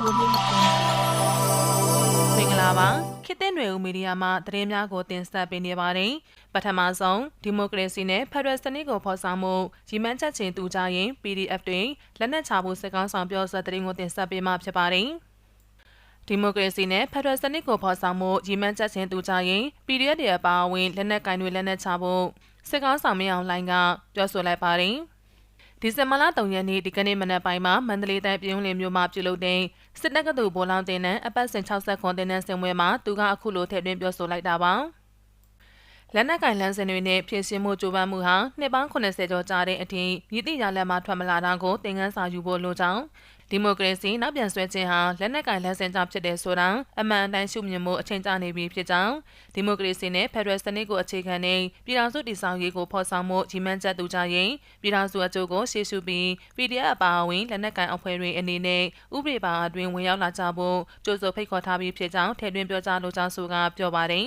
မင်္ဂလာပါခေတ်သစ်နွယ်ဦးမီဒီယာမှသတင်းများကိုတင်ဆက်ပေးနေပါတယ်ပထမဆုံးဒီမိုကရေစီနဲ့ဖက်ဒရယ်စနစ်ကိုဖော်ဆောင်မှုရည်မှန်းချက်ချင်းတူကြရင် PDF တွင်လက်နက်ချဖို့စကောင်းဆောင်ပြောဆက်သတင်းကိုတင်ဆက်ပေးမှာဖြစ်ပါတယ်ဒီမိုကရေစီနဲ့ဖက်ဒရယ်စနစ်ကိုဖော်ဆောင်မှုရည်မှန်းချက်ချင်းတူကြရင် PDF တွေအပါအဝင်လက်နက်ကင်တွေလက်နက်ချဖို့စကောင်းဆောင်မင်းအောင်လှိုင်ကပြောဆိုလိုက်ပါတယ် ဒီဇင်ဘာလ3ရက်နေ့ဒီကနေ့မနက်ပိုင်းမှာမန္တလေးတိုင်းပြည်ုံလင်မြို့မှာပြုလုပ်တဲ့စစ်တပ်ကတူဗိုလ်လောင်းတင်တဲ့အပတ်စဉ်60ခွန်တင်တဲ့ဆင်ပွဲမှာသူကအခုလိုထည့်သွင်းပြောဆိုလိုက်တာပါလက်နက်ကင်လန်းစင်တွေနဲ့ဖြည့်ရှင်းမှုကြိုးပမ်းမှုဟာနှစ်ပေါင်း80ကျော်ကြာတဲ့အထိမြစ်တိရလက်မှထွက်မလာတာကိုသင်ခန်းစာယူဖို့လိုကြောင်း ဒီမိုကရေစီနောက်ပြန်ဆွဲခြင်းဟာလက်နက်ကင်လက်ဆင်ကြောင့်ဖြစ်တဲ့ဆိုတာအမှန်တန်ရှုမြင်မှုအချိန်ကြာနေပြီဖြစ်ကြောင်းဒီမိုကရေစီနဲ့ဖက်ဒရယ်စနစ်ကိုအခြေခံနေပြည်ထောင်စုတည်ဆောက်ရေးကိုဖော်ဆောင်မှုကြီးမှန်းချက်တူကြရင်ပြည်ထောင်စုအကျိုးကိုရှေ့ရှုပြီး PDF အပါအဝင်လက်နက်ကင်အဖွဲ့တွေအနေနဲ့ဥပဒေပါအတွင်ဝင်ရောက်လာကြဖို့ကြိုးစိုးဖိတ်ခေါ်ထားပြီးဖြစ်ကြောင်းထည့်သွင်းပြောကြားလိုကြောင်းဆိုကပြောပါတယ်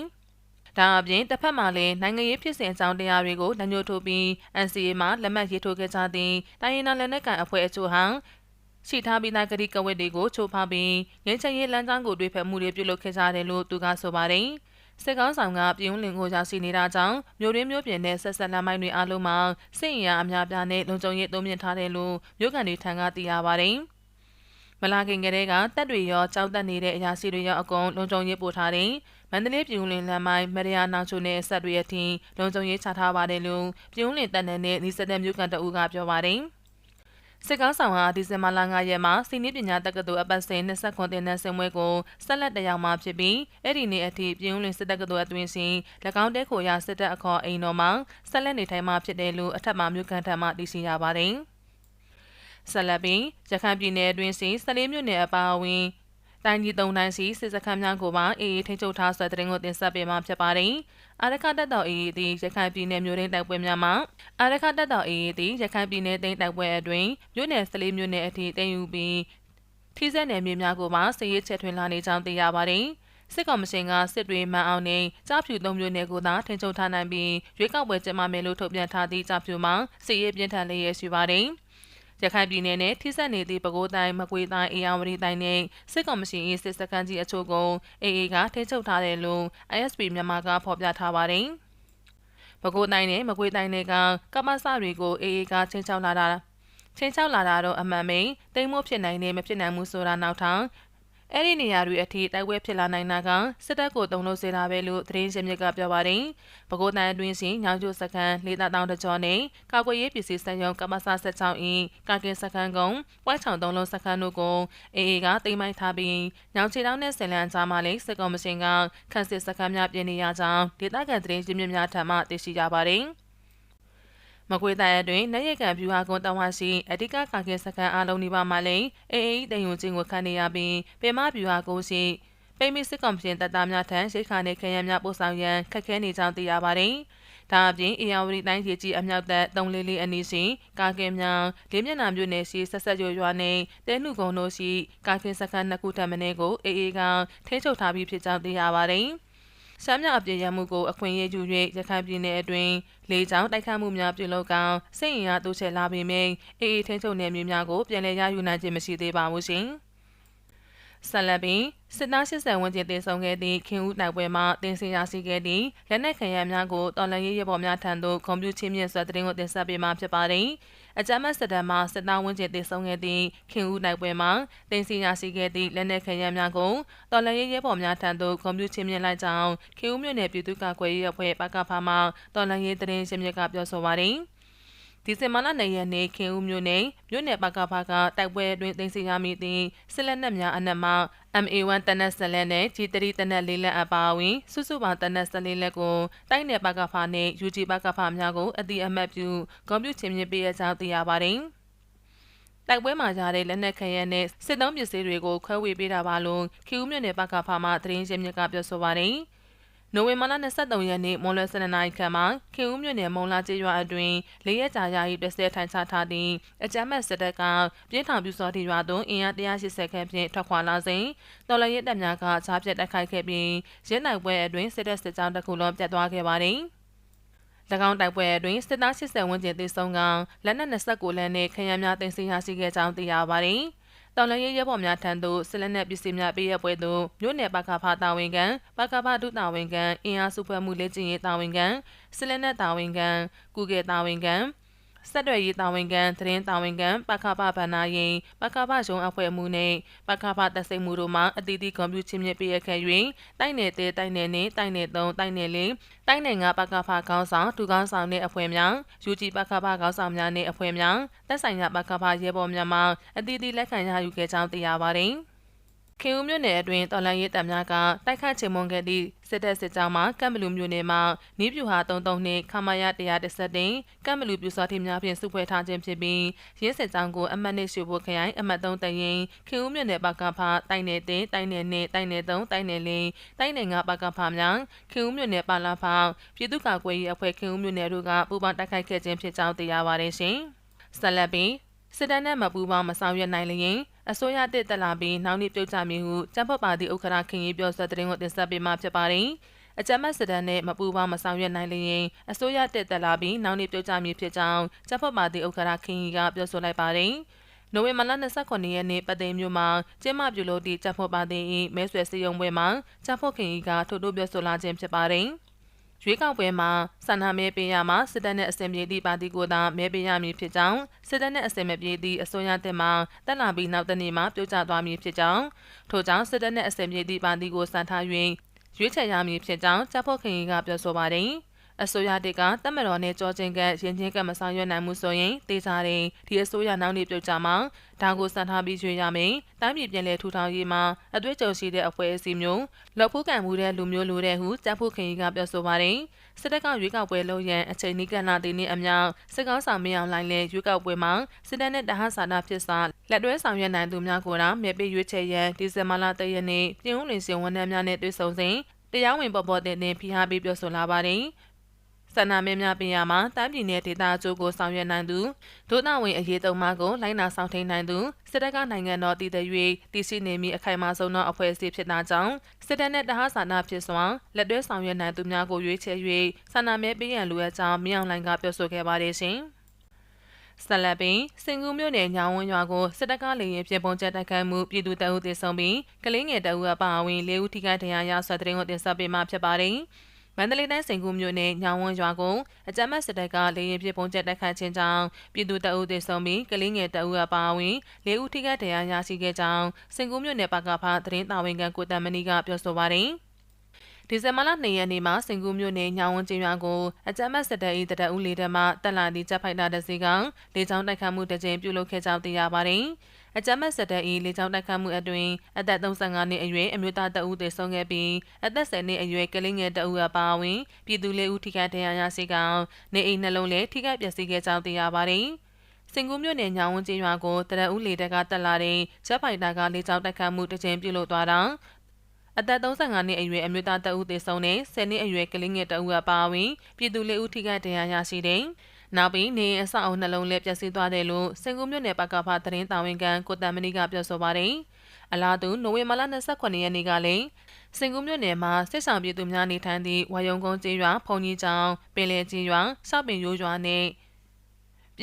ဒါအပြင်တစ်ဖက်မှာလည်းနိုင်ငံရေးဖြစ်စဉ်အကြောင်းတရားတွေကိုလက်ညှိုးထိုးပြီး NCA မှာလက်မှတ်ရေးထိုးခဲ့ကြသည့်တိုင်းရင်းသားလက်နက်ကိုင်အဖွဲ့အချို့ဟာ ရှိထားပြီးသားကတိကဝတ်တွေကိုချိုးဖောက်ပြီးငင်းချင်ရေးလမ်းကြောင်းကိုတွေးဖက်မှုတွေပြုလုပ်ခဲ့ကြတယ်လို့သူကဆိုပါတယ်။စစ်ကောင်းဆောင်ကပြုံးလင်ကိုရောက်ရှိနေတာကြောင့်မြို့ရင်းမြို့ပြင်နဲ့ဆက်ဆက်လမ်းမိုင်းတွေအားလုံးမှာစစ်ရင်အများပြားနဲ့လုံခြုံရေးသုံးမြင့်ထားတယ်လို့မြို့ကန်တွေထံကသိရပါတယ်။မလာခင်ကတည်းကတပ်တွေရောကြောက်တက်နေတဲ့အရာရှိတွေရောအကုန်လုံခြုံရေးပို့ထားတယ်။မန္တလေးပြည်ဦးလင်လမ်းမိုင်းမရယာနောင်ချိုနဲ့ဆက်တွေအထိလုံခြုံရေးချထားပါတယ်လို့ပြည်ဦးလင်တပ်နယ်နဲ့ဤစတဲ့မြို့ကန်တအူးကပြောပါတယ်။ စစ်ကောင်းဆောင်ဟာဒီဇင်ဘာလ9ရက်မှာစီနီးပညာတက္ကသိုလ်အပတ်စဉ်20ခွန်တင်တဲ့ဆင်မွဲကိုဆက်လက်တရားမှာဖြစ်ပြီးအဲ့ဒီနေ့အထိပြည်ဦးလွင်စစ်တက္ကသိုလ်အတွင်းရှိ၎င်းတဲခိုရစစ်တပ်အခေါ်အိမ်တော်မှာဆက်လက်နေထိုင်မှာဖြစ်တယ်လို့အထက်မှမြို့ကန်ထံမှသိရှိရပါတယ်။ဆက်လက်ပြီးရခိုင်ပြည်နယ်အတွင်းရှိစလေးမြို့နယ်အပါအဝင် တိုင်းကြီးသုံးတိုင်းစီစစ်စခန်းများကိုပါအေးအေးထိချုပ်ထားဆွဲတဲ့ရင်ကိုတင်ဆက်ပေးမှာဖြစ်ပါတယ်။အာရခတက်တော်အေးအေးသည်ရခိုင်ပြည်နယ်မြို့ရင်းတိုက်ပွဲများမှာအာရခတက်တော်အေးအေးသည်ရခိုင်ပြည်နယ်တိုင်းတိုက်ပွဲအတွင်းမြို့နယ်စလေးမြို့နယ်အထိတင်ယူပြီးထိစက်နယ်မြေများကိုပါစည်ရေးချက်ထွင်လာနေကြောင်းသိရပါတယ်။စစ်ကောင်မရှင်ကစစ်တွေမှန်အောင်နဲ့ကြားဖြူသုံးမျိုးနယ်ကိုသာထိန်းချုပ်ထားနိုင်ပြီးရွေးကောက်ပွဲကျင်းပမယ်လို့ထုတ်ပြန်ထားသည့်ကြားဖြူမှာစစ်ရေးပြင်းထန်လျက်ရှိပါတယ်။ ရခိုင်ပြည်နယ်နဲ့ထိစပ်နေသည့်ပဲခူးတိုင်းမကွေးတိုင်းအေရဝတီတိုင်းနဲ့စစ်ကောင်မရှင်၏စစ်စခန်းကြီးအချို့ကို AA ကထိချုပ်ထားတယ်လို့ ISP မြန်မာကဖော်ပြထားပါတယ်။ပဲခူးတိုင်းနဲ့မကွေးတိုင်းတွေကကမ္ဘာစတွေကို AA ကချင်းချောက်လာတာချင်းချောက်လာတာတော့အမှန်ပဲတိမ်မို့ဖြစ်နိုင်နေမဖြစ်နိုင်ဘူးဆိုတာနောက်ထောင် အဲ့ဒီနေရာတွေအထိတိုက်ပွဲဖြစ်လာနိုင်တာကစစ်တပ်ကိုတုံ့လို့စေတာပဲလို့သတင်းရှင်မြစ်ကပြောပါတယ်။ပဲခူးတိုင်းအတွင်းရှင်ညောင်ကျိုစခန်းလေးတောင်တကြောနဲ့ကာကွယ်ရေးပစ္စည်းစက်ရုံကမ္ဘာဆ16အင်းကာကင်စခန်းကုန်းဝိုက်ချောင်သုံးလုံးစခန်းတို့ကိုအေအေကတိမ့်မိုက်ထားပြီးညောင်ချေတောင်းနဲ့ဆင်လန်ကြားမှာလည်းစစ်ကောင်မရှင်ကခန့်စစ်စခန်းများပြင်နေရကြောင်းဒေသခံသတင်းရှင်မြစ်များထံမှသိရှိရပါတယ်။ မကွေးတိုင်းအတွင်းနိုင်ရကန်ဗျူဟာကုန်းတောင်ဝရှိအဓိကကာကင်စကန်အားလုံးဒီပါမှာလည်းအေအေးတယုံချင်းကိုခံနေရပြီးပေမဗျူဟာကုန်းရှိပိမိစစ်ကောင်ပြင်တပ်သားများထံရိတ်ခါနဲ့ခရမ်းများပို့ဆောင်ရန်ခက်ခဲနေကြောင်းသိရပါတယ်။ဒါအပြင်အေယာဝတီတိုင်းရေကြီးအမြောက်သက်344အနီးရှိကာကင်များလေးမျက်နှာမြို့နယ်ရှိဆက်ဆက်ရွရွာနဲ့တဲနှုကုန်းတို့ရှိကာကင်စကန်နှစ်ခုထပ်မင်းကိုအေအေကထိချုပ်ထားပြီးဖြစ်ကြောင်းသိရပါတယ်။ ရှမ်းမြောက်အပြည်ရမှုကိုအခွင့်အရေးယူ၍ရခိုင်ပြည်နယ်အတွင်းလေကြောင်းတိုက်ခတ်မှုများပြုလုပ်ကောင်စိတ်ရင်အားတိုးချဲ့လာပေမယ့်အေအေထိန်းချုပ်နယ်မြေများကိုပြန်လည်ရယူနိုင်ခြင်းမရှိသေးပါဘူးရှင်။ဆက်လက်ပြီးစစ်သား80ဝန်းကျင်တင်ဆောင်ခဲ့သည့်ခင်ဦးတိုက်ပွဲမှာတင်စီရရှိခဲ့သည့်လက်နက်ခံရများကိုတော်လှန်ရေးရပေါ်များထံသို့ကွန်ပျူတာချင်းမြင့်စွာတင်ကိုတင်ဆက်ပေးမှာဖြစ်ပါတယ်။ အကြမ်းဖက်စစ်တပ်မှစစ်သားဝန်းကျင်တည်ဆုံခဲ့သည့်ခင်ဦးနိုင်ပွဲမှာတင်စီရရှိခဲ့သည့်လက်နက်ခဲယမ်းများကိုတော်လှန်ရေးရဲဘော်များထံသို့ကွန်ပျူတာချင်းမြင့်လိုက်ကြောင်းခင်ဦးမြို့နယ်ပြည်သူ့ကာကွယ်ရေးအဖွဲ့ပကဖာမှတော်လှန်ရေးတရင်ရှင်းမြစ်ကပြောဆိုပါသည် ဒီဇင်ဘာလ၂ရက်နေ့ခင်ဦးမြို့နယ်မြို့နယ်ပကဖာကတိုက်ပွဲအတွင်းတင်စီရမိသည့်စစ်လက်နက်များအနက်မှ MA1 တနက်ဆက်လက်နဲ့ G3 တနက်လေးလက်အပါအဝင်စုစုပေါင်းတနက်ဆက်လေးလက်ကိုတိုက်နယ်ပကဖာနဲ့ UG ပကဖာများကိုအတိအမှတ်ပြုကွန်ပျူတာချင်းမြင့်ပေးရကြောင်းသိရပါတယ်။တိုက်ပွဲမှာရတဲ့လက်နက်ခဲယမ်းနဲ့စစ်သုံးပစ္စည်းတွေကိုခွဲဝေပေးတာပါလို့ခီဦးမြို့နယ်ပကဖာမှသတင်းရင်းမြစ်ကပြောဆိုပါတယ်။ နိုဝင်ဘာလ23ရက်နေ့မွန်လွယ်12နာရီခန့်မှာခင်ဦးမြို့နယ်မုံလာကျေးရွာအတွင်းလေးရက်ကြာရာ၏တဆဲထိုင်ချထားသည့်အကြမ်းမဲ့စစ်တပ်ကပြင်းထန်ပြူစောသည့်ရွာသို့အင်အား180ခန့်ဖြင့်ထွက်ခွာလာစဉ်တော်လရဲတပ်များကချားပြတ်တိုက်ခိုက်ခဲ့ပြီးရင်းနိုင်ပွဲအတွင်းစစ်တပ်စစ်ကြောင်းတစ်ခုလုံးပြတ်သွားခဲ့ပါသည်၎င်းတိုက်ပွဲအတွင်းစစ်သား80ဝန်းကျင်သေဆုံးကလက်နက်29လက်နှင့်ခရမ်းများတင်စီရရှိခဲ့ကြောင်းသိရပါသည်။ တောင်လရေးရဲဘော်များထံသို့စစ်လက်နက်ပစ္စည်းများပေးရပွဲသို့မြို့နယ်ပကဖတာဝန်ခံပကဖဒုတာဝန်ခံအင်အားစုဖွဲ့မှုလေ့ကျင့်ရေးတာဝန်ခံစစ်လက်နက်တာဝန်ခံကုကေတာဝန်ခံ ဆက်တွယ်ရေးတာဝန်ခံသတင်းတာဝန်ခံပကပဗန္နာရင်ပကပရုံအဖွဲ့မှုနှင့်ပကပတပ်စိတ်မှုတို့မှအတီးတီကွန်ပျူတာချင်းမြင့်ပြရခဲ့၍တိုက်နယ်သေးတိုက်နယ်နှင့်တိုက်နယ်3တိုက်နယ်4တိုက်နယ်5ပကပခေါင်းဆောင်ဒူကောင်းဆောင်နှင့်အဖွဲ့များယူဂျီပကပခေါင်းဆောင်များနှင့်အဖွဲ့များတပ်ဆိုင်ရာပကပရဲဘော်များမှအတီးတီလက်ခံရယူခဲ့ကြောင်းသိရပါသည် ခင်ဦးမြို့နယ်အတွင်းတော်လန်ရေးတပ်များကတိုက်ခတ်ချေမွန်ခဲ့သည့်စစ်တပ်စစ်ကြောင်းမှကမ်ဘလူမြို့နယ်မှာနီးပြူဟာ33နှင့်ခမာယ130တင်ကမ်ဘလူပြူစောတိများဖြင့်စုဖွဲ့ထားခြင်းဖြစ်ပြီးရင်းစစ်ကြောင်းကိုအမှတ်နှစ်ရှိဖို့ခရိုင်အမှတ်3တရင်ခင်ဦးမြို့နယ်ပကဖတိုက်နယ်တင်တိုက်နယ်နှင့်တိုက်နယ်3တိုက်နယ်4တိုက်နယ်5ပကဖများခင်ဦးမြို့နယ်ပါလာဖောင်ပြည်သူ့ကာကွယ်ရေးအဖွဲ့ခင်ဦးမြို့နယ်တို့ကပူးပေါင်းတိုက်ခိုက်ခဲ့ခြင်းဖြစ်ကြောင်းသိရပါတယ်ရှင်ဆက်လက်ပြီးစစ်တပ်နဲ့မပူးပေါင်းမဆောင်ရွက်နိုင်လျင် အစိုးရတစ်တက်လာပြီးနောက်နေ့ပြုတ်ကြမည်ဟုကျန်းဖတ်ပါသည့်ဥက္ကဋ္ဌခင်ကြီးပြောဆိုတဲ့တင်ကိုတင်ဆက်ပေးမှာဖြစ်ပါတယ်။အကြမ်းဖက်စစ်တပ်နဲ့မပူးပေါင်းမဆောင်ရွက်နိုင်လျင်အစိုးရတက်တက်လာပြီးနောက်နေ့ပြုတ်ကြမည်ဖြစ်ကြောင်းကျန်းဖတ်ပါသည့်ဥက္ကဋ္ဌခင်ကြီးကပြောဆိုလိုက်ပါတယ်။နိုဝင်ဘာလ29ရက်နေ့ပတ်သိမ်းမြို့မှာကျင်းပပြုလုပ်သည့်ကျန်းဖတ်ပါသည့်မဲဆွယ်စည်းရုံးပွဲမှာကျန်းဖတ်ခင်ကြီးကထို့ထို့ပြောဆိုလာခြင်းဖြစ်ပါတယ်။ ရွေးကောက်ပွဲမှာဆန္ဒမဲပေးရမှာစစ်တပ်နဲ့အစင်ပြေသည့်ပါတီကိုသာမဲပေးရမည်ဖြစ်ကြောင်းစစ်တပ်နဲ့အစင်မပြေသည့်အစိုးရတက်မှတက်လာပြီးနောက်တနေ့မှာပြုတ်ကျသွားမည်ဖြစ်ကြောင်းထို့ကြောင့်စစ်တပ်နဲ့အစင်ပြေသည့်ပါတီကိုစံထား၍ရွေးချယ်ရမည်ဖြစ်ကြောင်းတပ်ဖို့ခင်ကပြောဆိုပါတယ်။ အစိုးရတစ်ကတပ်မတော်နဲ့ကြောချင်းကရင်ချင်းကမဆောင်ရွက်နိုင်မှုဆိုရင်တေချာတယ်ဒီအစိုးရနောက်နေ့ပြုတ်ကြမှာဒါကိုစံထားပြီးရွေးရမယ်တိုင်းပြည်ပြည်လဲထူထောင်ရေးမှာအတွေ့အကြုံရှိတဲ့အဖွဲ့အစည်းမျိုးလောက်ဖို့ကံမှုတဲ့လူမျိုးလိုတဲ့ဟုတပ်ဖို့ခင်ကြီးကပြောဆိုပါတယ်စစ်တပ်ကရွေးကောက်ပွဲလုပ်ရန်အချိန်နီးကန့်လာတဲ့နေ့အမြောက်စစ်ကောင်းဆောင်မင်းအောင်လိုင်းလဲရွေးကောက်ပွဲမှာစစ်တပ်နဲ့တဟဆန္ဒဖြစ်စာလက်တွဲဆောင်ရွက်နိုင်သူများကိုတော့မြေပေးရွေးချယ်ရန်ဒီဇင်ဘာလ3ရက်နေ့ပြည်ဦးလင်စင်ဝန်ထမ်းများနဲ့တွေ့ဆုံစဉ်တရားဝင်ပေါ်ပေါ်တင်တင်ဖိအားပေးပြောဆိုလာပါတယ် ဆန္ဒမဲများပြင်ရမှာတိုင်းပြည်နယ်ဒေသအကျိုးကိုဆောင်ရွက်နိုင်သူဒုနာဝင်အရေးသုံးပါးကိုလိုင်းနာဆောင်ထိန်နိုင်သူစစ်တပ်ကနိုင်ငံတော်တည်တည်၍တည်ရှိနေမည်အခိုင်အမာဆုံးသောအဖွဲ့အစည်းဖြစ်တာကြောင့်စစ်တပ်နဲ့တဟဆန္ဒဖြစ်စွာလက်တွဲဆောင်ရွက်နိုင်သူများကိုရွေးချယ်၍ဆန္ဒမဲပေးရန်လိုအပ်ကြောင်းမြောင်လိုင်းကပြောဆိုခဲ့ပါတယ်ရှင်။ဆလပင်စင်ကူးမြို့နယ်ညောင်ဝန်းရွာကိုစစ်တပ်ကလေရင်ပြပုံချက်တိုက်ခိုက်မှုပြည်သူတအုပ်သေဆုံးပြီးကလေးငယ်တအုပ်အပါအဝင်၄ဦးထိခိုက်ဒဏ်ရာရဆွတဲ့တဲ့ကိုတင်ဆက်ပေးမှာဖြစ်ပါတယ်။ မန္တလေးတိုင်းစိန်ကူးမြို့နယ်ညောင်ဝန်းရွာကိုအကြမ်းဖက်စစ်တပ်ကလေရင်ပြပုံကျက်တိုက်ခိုက်ခြင်းကြောင့်ပြည်သူတအုပ်သေဆုံးပြီးကလေးငယ်တအုပ်အပါအဝင်၄ဦးထိခိုက်ဒဏ်ရာရရှိခဲ့ကြောင်းစိန်ကူးမြို့နယ်ပကဖသတင်းတာဝန်ခံကိုတမဏီကပြောဆိုပါတယ်။ဒီဇင်ဘာလ2ရက်နေ့မှာစင်ကူးမြို့နယ်ညောင်ဝန်းကျင်းရွာကိုအကြမ်းဖက်စစ်တပ်၏တတအုပ်လေးတမတက်လာသည့်ဂျက်ဖိုက်တာတစ်စီးကလေကြောင်းတိုက်ခတ်မှုတစ်ကြိမ်ပြုလုပ်ခဲ့ကြောင်းသိရပါတယ်။ အကြမ်းဖက်စစ်တပ်၏လေကြောင်းတိုက်ခတ်မှုအတွင်းအသက်35နှစ်အရွယ်အမျိုးသားတဦးသေဆုံးခဲ့ပြီးအသက်10နှစ်အရွယ်ကလေးငယ်တဦးအပါအဝင်ပြည်သူလေးဦးထိခိုက်ဒဏ်ရာရရှိကောင်နေအိမ်နှလုံးလည်းထိခိုက်ပျက်စီးခဲ့ကြောင်းသိရပါတယ်။စင်ကူးမြို့နယ်ညောင်ဝန်းကျေးရွာကိုတရဦးလေတပ်ကတက်လာတဲ့ချက်ပိုင်တာကလေကြောင်းတိုက်ခတ်မှုတစ်ချိန်ပြုလုပ်သွားတာအသက်35နှစ်အရွယ်အမျိုးသားတဦးသေဆုံးတဲ့10နှစ်အရွယ်ကလေးငယ်တဦးအပါအဝင်ပြည်သူလေးဦးထိခိုက်ဒဏ်ရာရရှိတဲ့ နောက်ပြီးနေအဆောက်အအုံနှလုံးလည်းပျက်စီးသွားတယ်လို့စင်ကူးမြို့နယ်ပကဖသတင်းတာဝန်ခံကိုတန်မဏိကပြောဆိုပါတယ်။အလားတူနိုဝင်ဘာလ28ရက်နေ့ကလည်းစင်ကူးမြို့နယ်မှာစစ်ဆောင်ပြည်သူများနေထိုင်သည့်ဝါယုံကုန်းကျေးရွာဖုန်ကြီးကျောင်းပင်လယ်ကျေးရွာစောက်ပင်ရိုးရွာနှင့်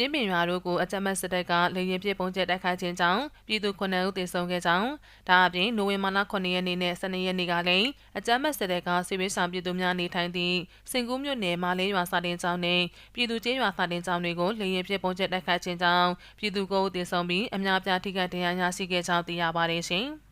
ပြင်းပင်ရွာတို့ကိုအကြမ်းဖက်စစ်တပ်ကလေရင်ပြစ်ပုံကျဲတိုက်ခိုက်ခြင်းကြောင့်ပြည်သူ9ဦးသေဆုံးခဲ့ကြောင်းဒါအပြင်နိုဝင်ဘာလ9ရက်နေ့နဲ့12ရက်နေ့ကလည်းအကြမ်းဖက်စစ်တပ်ကစစ်ပေးဆောင်ပြည်သူများနေထိုင်သည့်စင်ကူးမြို့နယ်မာလေးရွာစာတင်ကျောင်းနဲ့ပြည်သူကျေးရွာစာတင်ကျောင်းတွေကိုလေရင်ပြစ်ပုံကျဲတိုက်ခိုက်ခြင်းကြောင့်ပြည်သူ9ဦးသေဆုံးပြီးအများပြားထိခိုက်ဒဏ်ရာရရှိခဲ့ကြောင်းသိရပါတယ်ရှင်။